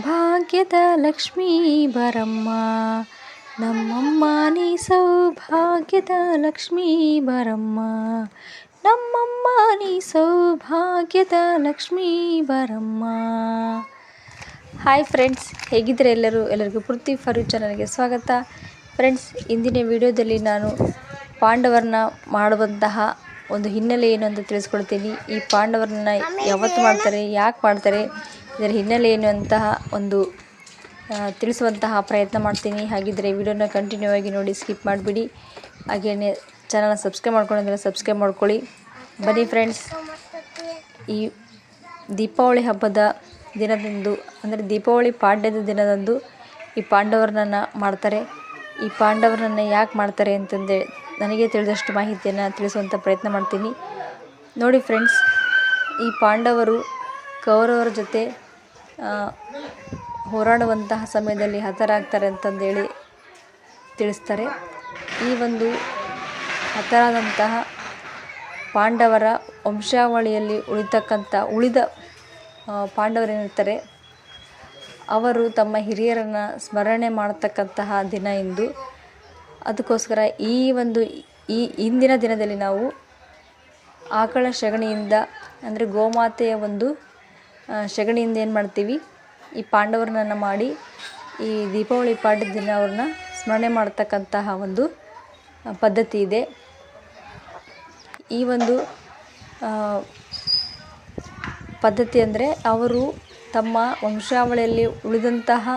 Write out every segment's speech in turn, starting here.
ಭಾಗ್ಯದ ಲಕ್ಷ್ಮೀ ಬರಮ್ಮ ನಮ್ಮಮ್ಮ ನೀ ಸೌಭಾಗ್ಯದ ಲಕ್ಷ್ಮೀ ಬರಮ್ಮ ನಮ್ಮಮ್ಮ ನೀ ಸೌಭಾಗ್ಯದ ಲಕ್ಷ್ಮೀ ಬರಮ್ಮ ಹಾಯ್ ಫ್ರೆಂಡ್ಸ್, ಹೇಗಿದ್ದರೆ ಎಲ್ಲರೂ? ಎಲ್ಲರಿಗೂ ಪೃಥ್ವಿ ಫರು ಚಾನಲ್ಗೆ ಸ್ವಾಗತ. ಫ್ರೆಂಡ್ಸ್, ಇಂದಿನ ವಿಡಿಯೋದಲ್ಲಿ ನಾನು ಪಾಂಡವರನ್ನ ಮಾಡುವಂತಹ ಒಂದು ಹಿನ್ನೆಲೆ ಏನು ಅಂತ ತಿಳಿಸ್ಕೊಳ್ತೀನಿ ಈ ಪಾಂಡವರನ್ನ ಯಾವತ್ತು ಮಾಡ್ತಾರೆ, ಯಾಕೆ ಮಾಡ್ತಾರೆ ಇದರ ಹಿನ್ನೆಲೆ ಏನು ಅಂತಹ ಒಂದು ತಿಳಿಸುವಂತಹ ಪ್ರಯತ್ನ ಮಾಡ್ತೀನಿ. ಹಾಗಿದ್ದರೆ ವಿಡಿಯೋನ ಕಂಟಿನ್ಯೂ ಆಗಿ ನೋಡಿ ಸ್ಕಿಪ್ ಮಾಡಿಬಿಡಿ. ಹಾಗೆಯೇ ಚಾನಲ್ನ ಸಬ್ಸ್ಕ್ರೈಬ್ ಮಾಡ್ಕೊಂಡಿದ್ರೆ ಸಬ್ಸ್ಕ್ರೈಬ್ ಮಾಡ್ಕೊಳ್ಳಿ. ಬನ್ನಿ ಫ್ರೆಂಡ್ಸ್ ಈ ದೀಪಾವಳಿ ಹಬ್ಬದ ದಿನದಂದು, ಅಂದರೆ ದೀಪಾವಳಿ ಪಾಡ್ಯದ ದಿನದಂದು ಈ ಪಾಂಡವರನ್ನ ಮಾಡ್ತಾರೆ. ಈ ಪಾಂಡವರನ್ನ ಯಾಕೆ ಮಾಡ್ತಾರೆ ಅಂತಂದರೆ ನನಗೆ ತಿಳಿದಷ್ಟು ಮಾಹಿತಿಯನ್ನು ತಿಳಿಸುವಂಥ ಪ್ರಯತ್ನ ಮಾಡ್ತೀನಿ. ನೋಡಿ ಫ್ರೆಂಡ್ಸ್ ಈ ಪಾಂಡವರು ಕೌರವರ ಜೊತೆ ಹೋರಾಡುವಂತಹ ಸಮಯದಲ್ಲಿ ಹತರಾಗ್ತಾರೆ ಅಂತಂದೇಳಿ ತಿಳಿಸ್ತಾರೆ. ಈ ಒಂದು ಹತರಾದಂತಹ ಪಾಂಡವರ ವಂಶಾವಳಿಯಲ್ಲಿ ಉಳಿತಕ್ಕಂಥ, ಉಳಿದ ಪಾಂಡವರೇನಿರ್ತಾರೆ ಅವರು ತಮ್ಮ ಹಿರಿಯರನ್ನು ಸ್ಮರಣೆ ಮಾಡತಕ್ಕಂತಹ ದಿನ ಎಂದು ಅದಕ್ಕೋಸ್ಕರ ಈ ಒಂದು, ಈ ಇಂದಿನ ದಿನದಲ್ಲಿ ನಾವು ಆಕಳ ಸಗಣಿಯಿಂದ ಅಂದರೆ ಗೋಮಾತೆಯ ಒಂದು ಸಗಣಿಯಿಂದ ಏನು ಮಾಡ್ತೀವಿ? ಈ ಪಾಂಡವರನ್ನ ಮಾಡಿ, ಈ ದೀಪಾವಳಿ ಪಾಡ್ಯದ ದಿನ ಅವ್ರನ್ನ ಸ್ಮರಣೆ ಮಾಡ್ತಕ್ಕಂತಹ ಒಂದು ಪದ್ಧತಿ ಇದೆ. ಈ ಒಂದು ಪದ್ಧತಿ ಅಂದರೆ ಅವರು ತಮ್ಮ ವಂಶಾವಳಿಯಲ್ಲಿ ಉಳಿದಂತಹ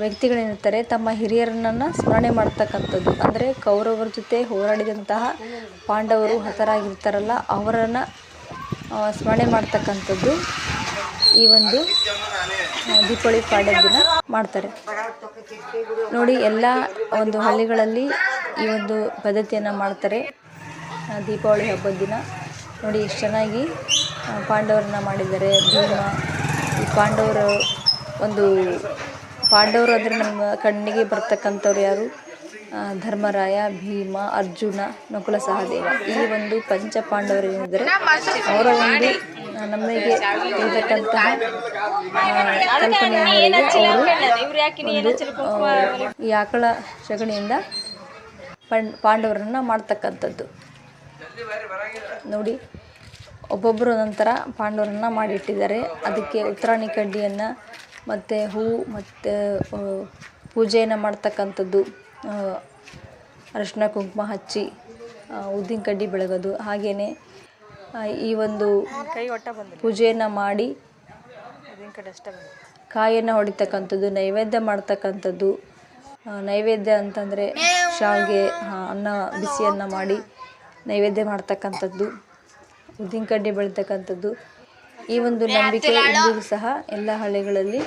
ವ್ಯಕ್ತಿಗಳೇನಿರ್ತಾರೆ, ತಮ್ಮ ಹಿರಿಯರನ್ನು ಸ್ಮರಣೆ ಮಾಡ್ತಕ್ಕಂಥದ್ದು. ಅಂದರೆ ಕೌರವರ ಜೊತೆ ಹೋರಾಡಿದಂತಹ ಪಾಂಡವರು ಹತರಾಗಿರ್ತಾರಲ್ಲ, ಅವರನ್ನು ಸ್ಮರಣೆ ಮಾಡ್ತಕ್ಕಂಥದ್ದು. ಈ ಒಂದು ದೀಪಾವಳಿ ಪಾಡ್ಯದ ದಿನ ಮಾಡ್ತಾರೆ. ನೋಡಿ, ಎಲ್ಲ ಒಂದು ಹಳ್ಳಿಗಳಲ್ಲಿ ಈ ಒಂದು ಪದ್ಧತಿಯನ್ನು ಮಾಡ್ತಾರೆ ದೀಪಾವಳಿ ಹಬ್ಬದ ದಿನ. ನೋಡಿ, ಎಷ್ಟು ಚೆನ್ನಾಗಿ ಪಾಂಡವರನ್ನ ಮಾಡಿದ್ದಾರೆ. ಭೀಮ, ಈ ಪಾಂಡವರು ಒಂದು, ಪಾಂಡವರು ಅಂದರೆ ನಮ್ಮ ಕಣ್ಣಿಗೆ ಬರ್ತಕ್ಕಂಥವ್ರು ಯಾರು? ಧರ್ಮರಾಯ, ಭೀಮ, ಅರ್ಜುನ, ನಕುಲ ಸಹದೇವ. ಈ ಒಂದು ಪಂಚ ಪಾಂಡವರು ಏನಿದ್ದಾರೆ ಅವರ ಒಂದು ನಮಗೆ ಇರತಕ್ಕಂತಹ ಕಲ್ಪನೆಯ ಈ ಆಕಳ ಸಗಣಿಯಿಂದ ಪಂಡ್ ಪಾಂಡವರನ್ನು ಮಾಡ್ತಕ್ಕಂಥದ್ದು. ನೋಡಿ ಒಬ್ಬೊಬ್ಬರು ನಂತರ ಪಾಂಡವರನ್ನು ಮಾಡಿಟ್ಟಿದ್ದಾರೆ. ಅದಕ್ಕೆ ಉತ್ತರಾಣಿ ಕಡ್ಡಿಯನ್ನು ಮತ್ತು ಹೂ ಮತ್ತು ಪೂಜೆಯನ್ನು ಮಾಡ್ತಕ್ಕಂಥದ್ದು. ಅರಶಿನ ಕುಂಕುಮ ಹಚ್ಚಿ ಉದ್ದಿನ ಕಡ್ಡಿ ಬೆಳಗೋದು. ಹಾಗೆಯೇ ಈ ಒಂದು ಪೂಜೆಯನ್ನು ಮಾಡಿ ಕಾಯನ್ನು ಹೊಡಿತಕ್ಕಂಥದ್ದು, ನೈವೇದ್ಯ ಮಾಡ್ತಕ್ಕಂಥದ್ದು. ನೈವೇದ್ಯ ಅಂತಂದರೆ ಶಾವಿಗೆ ಅನ್ನ ಬಿಸಿ ಅನ್ನ ಮಾಡಿ ನೈವೇದ್ಯ ಮಾಡ್ತಕ್ಕಂಥದ್ದು, ಉದ್ದಿನ ಕಡ್ಡಿ ಬೆಳಿತಕ್ಕಂಥದ್ದು. ಈ ಒಂದು ನಂಬಿಕೆ ಇಂದಿಗೂ ಸಹ ಎಲ್ಲ ಹಳ್ಳಿಗಳಲ್ಲಿ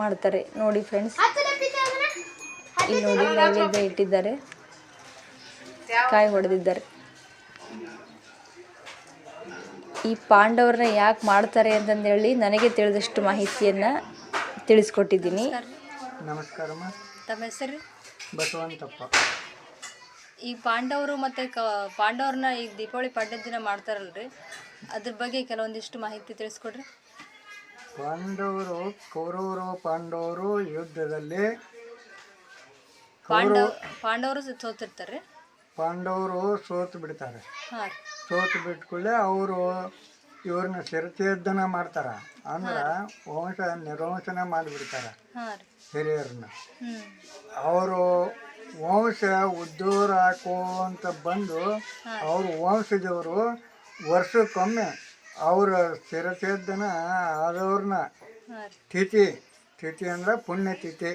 ಮಾಡ್ತಾರೆ. ನೋಡಿ ಫ್ರೆಂಡ್ಸ್ ಇಲ್ಲಿ ನೋಡಿ ನೈವೇದ್ಯ ಇಟ್ಟಿದ್ದಾರೆ. ಕಾಯಿ ಹೊಡೆದಿದ್ದಾರೆ. ಈ ಪಾಂಡವರನ್ನ ಯಾಕೆ ಮಾಡ್ತಾರೆ ಅಂತಂದೇಳಿ ನನಗೆ ತಿಳಿದಷ್ಟು ಮಾಹಿತಿಯನ್ನು ತಿಳಿಸ್ಕೊಟ್ಟಿದ್ದೀನಿ. ನಮಸ್ಕಾರಮ್ಮ ತಮ್ಮ ಹೆಸರು? ಬಸವಂತಪ್ಪ. ಈ ಪಾಂಡವರು ಮತ್ತು ಕ ಪಾಂಡವ್ರನ್ನ ಈ ದೀಪಾವಳಿ ಪಾಡ್ಯದ ದಿನ ಮಾಡ್ತಾರಲ್ರಿ? ಅದ್ರ ಬಗ್ಗೆ ಕೆಲವೊಂದಿಷ್ಟು ಮಾಹಿತಿ ತಿಳಿಸ್ಕೊಡ್ರಿ. ಪಾಂಡವರು ಕೌರವರು ಪಾಂಡವರು ಯುದ್ಧದಲ್ಲಿ ಪಾಂಡವ ಪಾಂಡವರು ಸೋತಿರ್ತಾರೆ ಪಾಂಡವರು ಸೋತು ಬಿಡ್ತಾರೆ. ಹಾಂ ರೀ ಸೋತು ಬಿಟ್ಕೊಳ್ಳೆ ಅವರು ಇವ್ರನ್ನ ಶಿರಚ್ಛೇದನ ಮಾಡ್ತಾರ. ಅಂದ್ರೆ ವಂಶ ನಿರ್ವಂಶನ ಮಾಡಿಬಿಡ್ತಾರೆ ಹಿರಿಯರನ್ನ ಅವರು ವಂಶ ಉದ್ದೂರ ಹಾಕುವಂತ ಬಂದು ಅವ್ರ ವಂಶದವರು ವರ್ಷಕ್ಕೊಮ್ಮೆ ಅವರ ಶಿರಚ್ಛೇದನ ಆದವ್ರನ್ನ ತಿಥಿ ತಿಥಿ ಅಂದ್ರೆ ಪುಣ್ಯತಿಥಿ.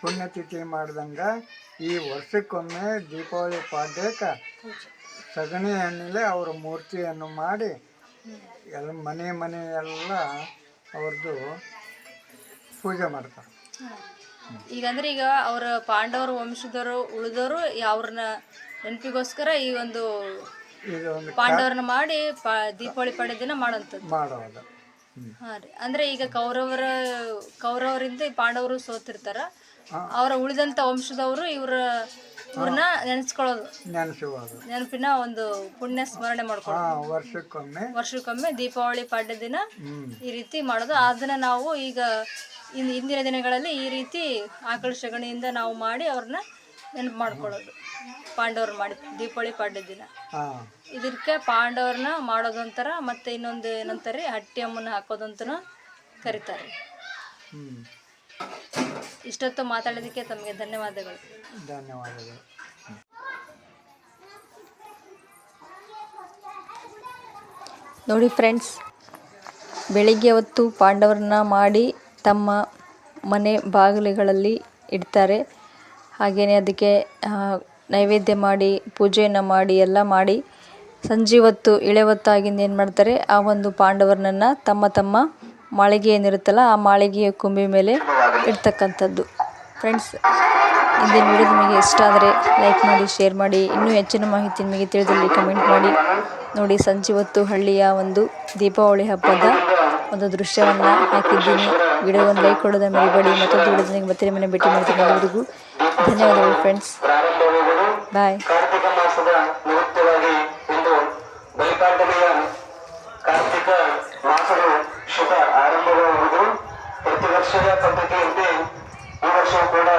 ಪುಣ್ಯತಿಥಿ ಮಾಡ್ದಂಗೆ ಈ ವರ್ಷಕ್ಕೊಮ್ಮೆ ದೀಪಾವಳಿ ಪಾಡ್ಯಕ್ಕೆ ಸಗಣಿ ಅವರ ಮೂರ್ತಿಯನ್ನು ಮಾಡಿ ಎಲ್ಲ ಮನೆ ಮನೆ ಎಲ್ಲ ಅವ್ರದ್ದು ಪೂಜೆ ಮಾಡ್ತಾರೆ. ಈಗ ಅಂದ್ರೆ ಈಗ ಅವರ ಪಾಂಡವರ ವಂಶದವರು ಉಳಿದವರು ಅವ್ರನ್ನ ನೆನಪಿಗೋಸ್ಕರ ಈ ಒಂದು ಪಾಂಡವರನ್ನ ಮಾಡಿ ಪಾ ದೀಪಾವಳಿ ಪಡೆದಿನ ದಿನ ಮಾಡೋಂಥದ್ದು ಮಾಡೋದು ಹ್ಮ್. ಹಾಂ ರೀ. ಅಂದ್ರೆ ಈಗ ಕೌರವರ ಕೌರವರಿಂದ ಈ ಪಾಂಡವರು ಸೋತಿರ್ತಾರ. ಅವರ ಉಳಿದಂತ ವಂಶದವರು ಇವರ ಇವ್ರನ್ನ ನೆನೆಸ್ಕೊಳ್ಳೋದು. ನೆನೆಸುವುದು ನೆನಪಿನ ಒಂದು ಪುಣ್ಯ ಸ್ಮರಣೆ ಮಾಡ್ಕೊಳ್ಳೋದು. ಹಾಂ ವರ್ಷಕ್ಕೊಮ್ಮೆ. ವರ್ಷಕ್ಕೊಮ್ಮೆ ದೀಪಾವಳಿ ಪಾಡ್ಯ ದಿನ ಈ ರೀತಿ ಮಾಡೋದು. ಅದನ್ನ ನಾವು ಈಗ ಇನ್ ಇಂದಿನ ದಿನಗಳಲ್ಲಿ ಈ ರೀತಿ ಆಕಳ ಸಗಣಿಯಿಂದ ನಾವು ಮಾಡಿ ಅವ್ರನ್ನ ನೆನಪು ಮಾಡ್ಕೊಳ್ಳೋದು. ಪಾಂಡವರು ಮಾಡಿ ದೀಪಾವಳಿ ಪಾಡ್ಯ ದಿನ. ಹಾಂ. ಇದಕ್ಕೆ ಪಾಂಡವ್ರನ್ನ ಮಾಡೋದೊಂಥರ ಮತ್ತೆ ಇನ್ನೊಂದು ಏನಂತಾರೆ ಹಟ್ಟಿ ಅಮ್ಮನ ಹಾಕೋದು ಅಂತನೂ ಕರೀತಾರೆ ಇಷ್ಟೊತ್ತು ಮಾತಾಡೋದಕ್ಕೆ ತಮಗೆ ಧನ್ಯವಾದಗಳು. ಧನ್ಯವಾದಗಳು. ನೋಡಿ ಫ್ರೆಂಡ್ಸ್ ಬೆಳಿಗ್ಗೆ ಹೊತ್ತು ಪಾಂಡವರನ್ನ ಮಾಡಿ ತಮ್ಮ ಮನೆ ಬಾಗಿಲುಗಳಲ್ಲಿ ಇಡ್ತಾರೆ. ಹಾಗೆಯೇ ಅದಕ್ಕೆ ನೈವೇದ್ಯ ಮಾಡಿ ಪೂಜೆಯನ್ನು ಮಾಡಿ ಎಲ್ಲ ಮಾಡಿ ಸಂಜೆ ಹೊತ್ತು ಇಳೆ ಹೊತ್ತಾಗಿಂದ ಏನು ಮಾಡ್ತಾರೆ ಆ ಒಂದು ಪಾಂಡವರನ್ನ ತಮ್ಮ ತಮ್ಮ ಮಾಳಿಗೆ ಏನಿರುತ್ತಲ್ಲ ಆ ಮಾಳಿಗೆಯ ಕೊಂಬೆ ಮೇಲೆ ಇಡ್ತಕ್ಕಂಥದ್ದು. ಫ್ರೆಂಡ್ಸ್ ಇಂದಿನ ವಿಡಿಯೋ ನಿಮಗೆ ಇಷ್ಟ ಆದರೆ ಲೈಕ್ ಮಾಡಿ ಶೇರ್ ಮಾಡಿ, ಇನ್ನೂ ಹೆಚ್ಚಿನ ಮಾಹಿತಿ ನಿಮಗೆ ತಿಳಿದಲ್ಲಿ ಕಮೆಂಟ್ ಮಾಡಿ. ನೋಡಿ, ಸಂಜೆ ಹೊತ್ತು ಹಳ್ಳಿಯ ಒಂದು ದೀಪಾವಳಿ ಹಬ್ಬದ ಒಂದು ದೃಶ್ಯವನ್ನು ಹಾಕಿದ್ದೀನಿ. ವಿಡಿಯೋವನ್ನು ಲೈಕ್ ಕೊಡೋದನ್ನು ಮರಿಬೇಡಿ ಮತ್ತೊಂದು ವಿಡಿಯೋದೊಂದಿಗೆ ಮತ್ತೆ ಮನೆ ಭೇಟಿ ಮಾಡ್ತೀನಿ ಎಲ್ಲರಿಗೂ ಧನ್ಯವಾದಗಳು ಫ್ರೆಂಡ್ಸ್ ಬಾಯ್ ಕಾರ್ತಿಕ ಮಾಸದ ಶುಭ ವರ್ಷದ ಪದ್ಧತಿಯಂತೆ ಈ ವರ್ಷವೂ ಕೂಡ